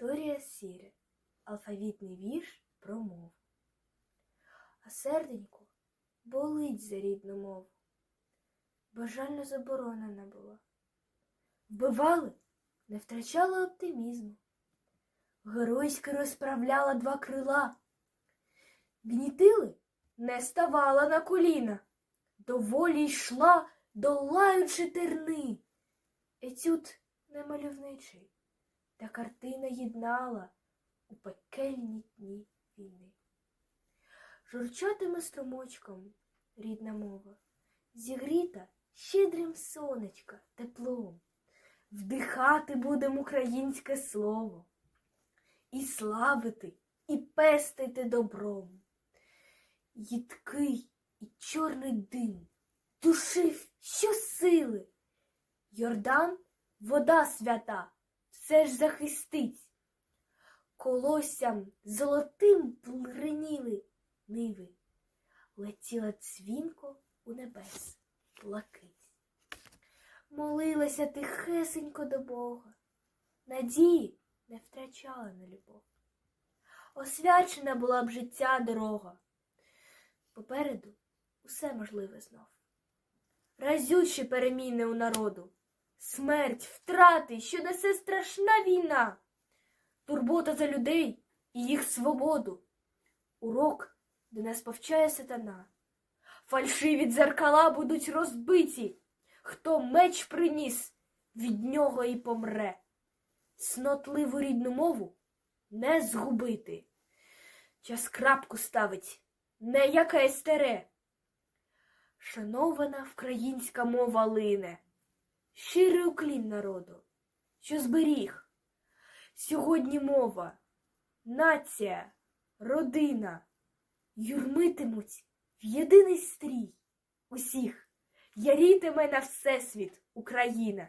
Вікторія Сіре. Алфавітний вірш про мову. А серденько болить за рідну мову. Бажально заборонена була. Вбивали, не втрачала оптимізму. Геройськи розправляла два крила. Гнітили, не ставала на коліна. Доволі йшла, долаючи терни. Етюд немальовничий, та картина єднала у пекельні дні війни. Журчатиме струмочком рідна мова, зігріта щедрим сонечка теплом. Вдихати будем українське слово, і славити, і пестити добром. Їдкий і чорний дим душив щосили. Йордан, вода свята, все ж захистить. Колоссям золотим плриніли ниви, летіла дзвінко у небес блакить. Молилася тихесенько до Бога, надії не втрачала на любов. Освячена була б життя дорога. Попереду усе можливе знов. Разючі переміни у народу, смерть, втрати, що несе страшна війна, турбота за людей і їх свободу, урок, де нас повчає сатана. Фальшиві дзеркала будуть розбиті, хто меч приніс, від нього і помре. Снотливу рідну мову не згубити. Час крапку ставить, не яке старе. Шанована українська мова лине, щирий уклін народу, що зберіг. Сьогодні мова, нація, родина юрмитимуть в єдиний стрій усіх. Ярітиме на всесвіт Україна.